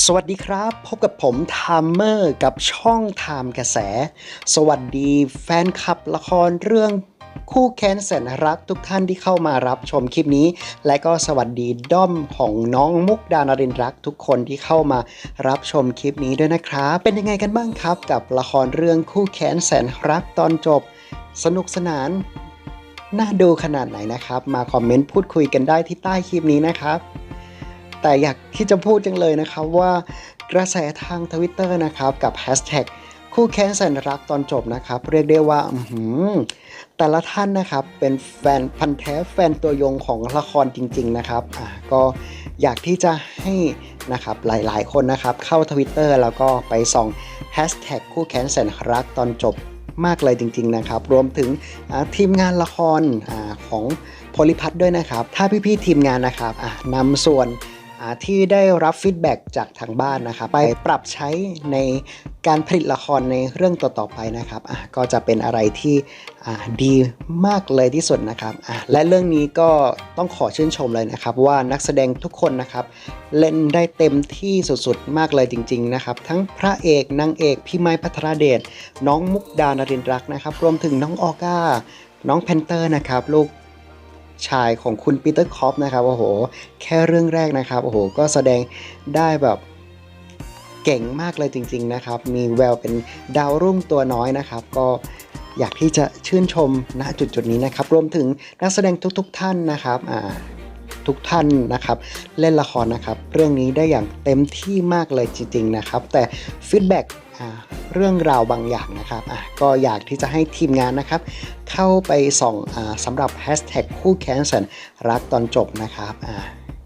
สวัสดีครับ พบกับผมไทม์เมอร์กับช่องไทม์กระแส สวัสดีแฟนคลับละครเรื่องคู่แค้นแสนรักทุกท่านที่เข้ามารับชมคลิปนี้ และก็สวัสดีด้อมของน้องมุกดานรินทร์รักทุกคนที่เข้ามารับชมคลิปนี้ด้วยนะครับ เป็นยังไงกันบ้างครับ กับละครเรื่องคู่แค้นแสนรักตอนจบ สนุกสนานน่าดูขนาดไหนนะครับ มาคอมเมนต์พูดคุยกันได้ที่ใต้คลิปนี้นะครับ แต่อยากที่จะพูดจังเลยนะครับว่ากระแสทางทวิตเตอร์นะครับกับแฮชแท็กคู่แค้นแสนรักตอนจบนะครับ เรียกได้ว่าแต่ละท่านนะครับเป็นแฟนพันธ์แท้แฟนตัวยงของละครจริง ๆ นะครับอ่าก็อยากที่จะให้นะครับหลายๆ คนนะครับเข้าทวิตเตอร์แล้วก็ไปส่องแฮชแท็กคู่แค้นแสนรักตอนจบมากเลยจริง ๆ นะครับ รวมถึงทีมงานละครอของโพลิพัทด้วยนะครับ ถ้าพี่ ๆ ทีมงานนะครับนำส่วน ที่ได้รับฟีดแบ็กจากทางบ้านนะครับไปปรับใช้ในการผลิตละครในเรื่องต่อๆไปนะครับอะก็จะเป็นอะไรที่อ่าดีมากเลยที่สุดนะครับอะและเรื่องนี้ก็ต้องขอชื่นชมเลยนะครับ ว่านักแสดงทุกคนนะครับ เล่นได้เต็มที่สุดๆมากเลยจริง ๆนะครับ ทั้งพระเอกนางเอกพี่ไม้พัทรเดชน้องมุกดานรินร์รักนะครับ รวมถึงน้องออก้าน้องแพนเตอร์นะครับลูก ชายของคุณปีเตอร์คอปนะครับโอ้โห แค่เรื่องแรกนะครับโอ้โหก็แสดงได้แบบเก่งมากเลยจริง ๆนะครับ มีแววเป็นดาวรุ่งตัวน้อยนะครับ ก็อยากที่จะชื่นชมณจุดจุดๆนี้นะครับ รวมถึงนักแสดงทุก ๆ ท่านนะครับอ่าทุกท่านนะครับ เล่นละครนะครับ เรื่องนี้ได้อย่างเต็มที่มากเลยจริง ๆ นะครับ แต่ฟีดแบ็ก เรื่องราวบางอย่างนะครับก็อยากที่จะให้ทีมงานนะครับ เข้าไปส่องอสำหรับแฮชแท็กคู่แคนแสนรักตอนจบนะครับ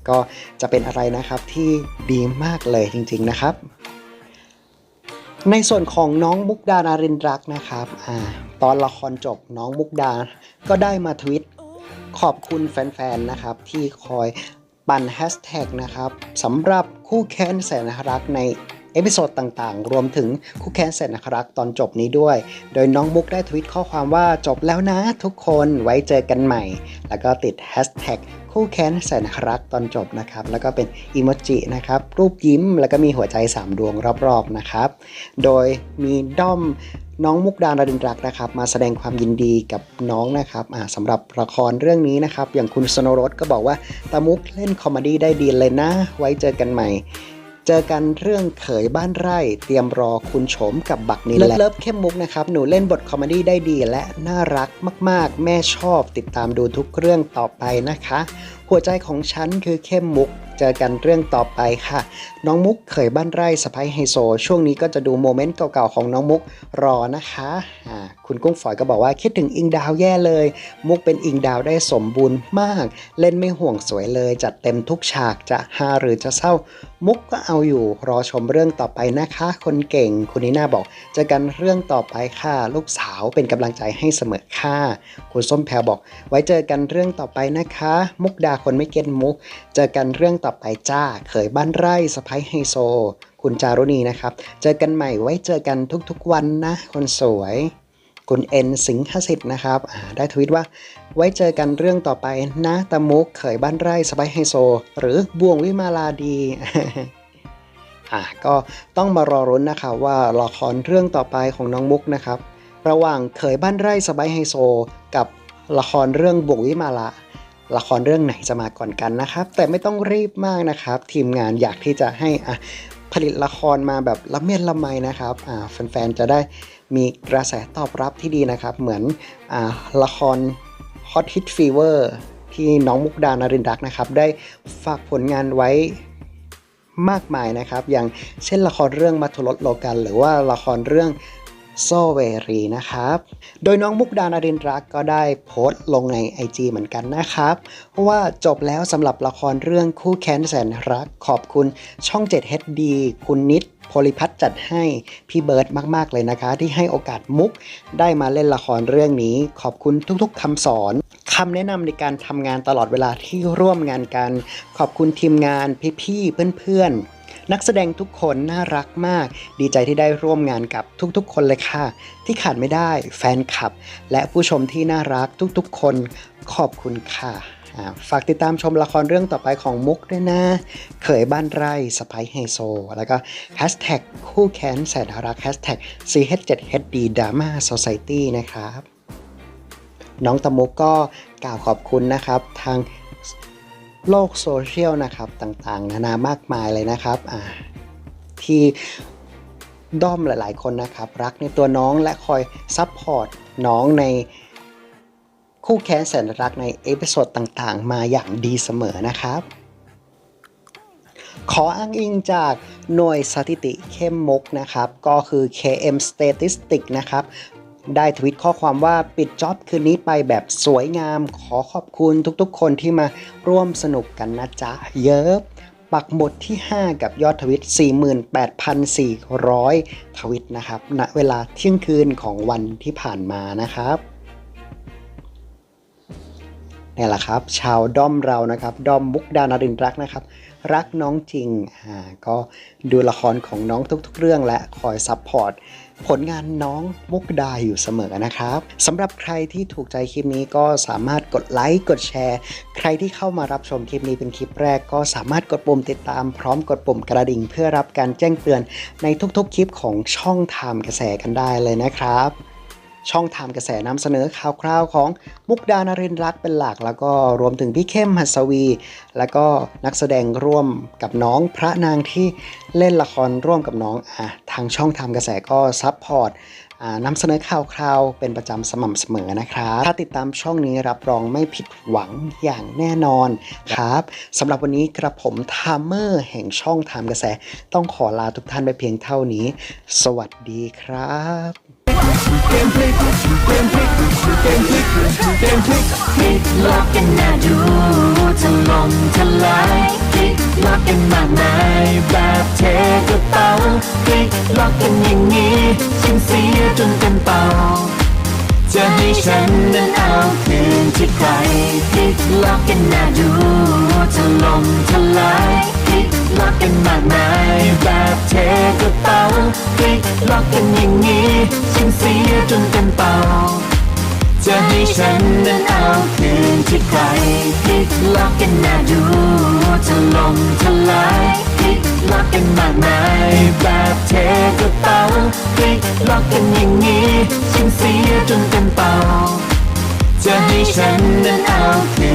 ก็จะเป็นอะไรนะครับที่ดีมากเลยจริงๆนะครับ ในส่วนของน้องมุกดานารินรักนะครับอตอนละครจบน้องมุกดา ก็ได้มาทวิตขอบคุณแฟนๆนะครับที่คอยปั่นแฮชแท็กนะครับสำหรับคู่แค้นแสนรักใน เอพิโซดต่างๆ รวมถึงคู่แค้นแสนรักตอนจบนี้ด้วย โดยน้องมุกได้ทวิตข้อความว่าจบแล้วนะทุกคนไว้เจอกันใหม่ แล้วก็ติดแฮชแท็กคู่แค้นแสนรักตอนจบนะครับ แล้วก็เป็นอีโมจินะครับ รูปยิ้มแล้วก็มีหัวใจ 3 ดวงรอบๆนะครับ โดยมีด้อมน้องมุกดาราดินรักนะครับ มาแสดงความยินดีกับน้องนะครับสำหรับละครเรื่องนี้นะครับ อย่างคุณสโนรสก็บอกว่าตามุกเล่นคอมเมดี้ได้ดีเลยนะ ไว้เจอกันใหม่ เจอกันเรื่องเขยบ้านไร่ เตรียมรอคุณโฉมกับบักนี้แหละเลิฟเข้มมุกนะครับ หนูเล่นบทคอมเมดี้ได้ดีและน่ารักมากๆ แม่ชอบติดตามดูทุกเรื่องต่อไปนะคะ หัวใจของฉันคือเข้มมุก เจอกันเรื่องต่อไปค่ะ น้องมุกเขยบ้านไร่สะพ้ยไฮโซ ช่วงนี้ก็จะดูโมเมนต์เก่าๆของน้องมุกรอนะคะอ่าคุณกุ้งฝอยก็บอกว่าคิดถึงอิงดาวแย่เลย มุกเป็นอิงดาวได้สมบูรณ์มาก เล่นไม่ห่วงสวยเลย จัดเต็มทุกฉากจะฮาหรือจะเศร้า มุกก็เอาอยู่รอชมเรื่องต่อไปนะคะ คนเก่งคุณนีน่าบอกเจอกันเรื่องต่อไปค่ะ ลูกสาวเป็นกำลังใจให้เสมอค่ะ คุณส้มแพรบอก ไว้เจอกันเรื่องต่อไปนะคะ มุกดาคนไม่เก็ตมุก เจอกันเรื่องต่อไปจ้า เขยบ้านไร่สะพ้ายไฮโซ คุณจารุณีนะครับ เจอกันใหม่ไว้เจอกันทุกๆวันนะ คนสวย คุณเอ็นสิงหสิทธิ์นะครับ ได้ทวิตว่า ไว้เจอกันเรื่องต่อไปนะตะมุกเขยบ้านไร่สบายไฮโซ หรือบ่วงวิมาลาดีอ่าก็ต้องมารอรุ้นนะคะว่าละครเรื่องต่อไปของน้องมุกนะครับ ระหว่างเขยบ้านไร่สบายไฮโซ กับละครเรื่องบ่วงวิมาลา ละครเรื่องไหนจะมาก่อนกันนะครับ แต่ไม่ต้องรีบมากนะครับ ทีมงานอยากที่จะให้อะผลิตละครมาแบบละเมียดละไมนะครับอ่าแฟนๆจะได้มีกระแสตอบรับที่ดีนะครับ เหมือนอ่าละคร Hot Hit Fever ที่น้องมุกดานารินทร์รักนะครับ ได้ฝากผลงานไว้มากมายนะครับ อย่างเช่นละครเรื่องมัทุรสโลกัน หรือว่าละครเรื่อง โซเวรีนะครับ โดยน้องมุกดานารินทร์รักก็ได้โพสต์ลงใน IG เหมือนกันนะครับเพราะว่าจบแล้วสำหรับละครเรื่องคู่แค้นแสนรักขอบคุณช่อง 7 HD คุณนิดโพลิพัฒจัดให้พี่เบิร์ดมาก ๆ เลยนะคะ ที่ให้โอกาสมุกได้มาเล่นละครเรื่องนี้ ขอบคุณทุกๆคำสอนคำแนะนำในการทำงานตลอดเวลาที่ร่วมงานกัน ขอบคุณทีมงานพี่ๆเพื่อนๆ นักแสดงทุกคนน่ารักมาก ดีใจที่ได้ร่วมงานกับทุกๆ คนเลยค่ะ ที่ขาดไม่ได้แฟนคลับ และผู้ชมที่น่ารักทุกๆ คนขอบคุณค่ะฝากติดตามชมละครเรื่องต่อไปของมุกด้วยนะ เขยบ้านไร่สไปไฮโซ แล้วก็แฮชแท็กคู่แค้นแสนรักแฮชแท็ก CH7HD Drama Society นะครับ น้องตะมุกก็กล่าวขอบคุณนะครับทาง โลกโซเชียลนะครับต่างๆ นานามากมายเลยนะครับที่ด้อมหลายๆ คนนะครับ รักในตัวน้องและคอยซัพพอร์ตน้องในคู่แค้นแสนรักในเอพิโซดต่างๆ มาอย่างดีเสมอนะครับ ขออ้างอิงจากหน่วยสถิติเข้มมุกนะครับ ก็คือ KMstatistics นะครับ ได้ทวิตข้อความว่าปิดจ็อบคืนนี้ไปแบบสวยงาม ขอขอบคุณทุกๆ คนที่มาร่วมสนุกกันนะจ๊ะ เยอะปักหมดที่ 5 กับยอดทวิต 48,400 ทวิตนะครับ ณ เวลาเที่ยงคืนของวันที่ผ่านมานะครับนี่แหละครับ ชาวด้อมเรานะครับด้อมมุกดานารินรักนะครับ รักน้องจริงอ่าก็ดูละครของน้องทุกๆ เรื่องและคอยซัพพอร์ต ผลงานน้องมุกดาอยู่เสมอนะครับสำหรับใครที่ถูกใจคลิปนี้ก็สามารถกดไลค์กดแชร์ ใครที่เข้ามารับชมคลิปนี้เป็นคลิปแรก ก็สามารถกดปุ่มติดตามพร้อมกดปุ่มกระดิ่ง เพื่อรับการแจ้งเตือนในทุกๆ คลิปของช่องไทม์กระแสกันได้เลยนะครับช่องไทม์กระแสนำเสนอข่าวคราวของมุกดานรินทร์รักเป็นหลัก แล้วก็รวมถึงพี่เข้มหัสวี แล้วก็นักแสดงร่วมกับน้องพระนางที่เล่นละครร่วมกับน้องอะ ทางช่องทม์กระแสก็ซัพพอร์ตนำเสนอข่าวคราวเป็นประจำสม่ำเสมอนะครับ ถ้าติดตามช่องนี้รับรองไม่ผิดหวังอย่างแน่นอนครับสำหรับวันนี้กระผมทามเมอร์แห่งช่องทม์กระแส ต้องขอลาทุกท่านไปเพียงเท่านี้ สวัสดีครับพลิกล็อกกันน่าดู กันมากมายแบบเทกระเป๋าพลิกล็อกกันอย่างนี้ฉันเสียจนเต็มเป่า จะให้ฉันนั้นเอาคืนที่ใครพลิกล็อกกันน่าดูถล่มทลายพลิกล็อกกันมากมายแบบเทกระเป๋าพลิกล็อกกันอย่างนี้ฉันเสียจนเต็มเป่าจะให้ฉันนั้นเอาคืนที่ใครพลิกล็อกกันน่าดู ถล่มทลายพลิกล็อกกันมากมายแบบเทกระเป๋าพลิกล็อกกันอย่างนี้ฉันเสียจนเต็มเป่า จะให้ฉันนั้นเอาคื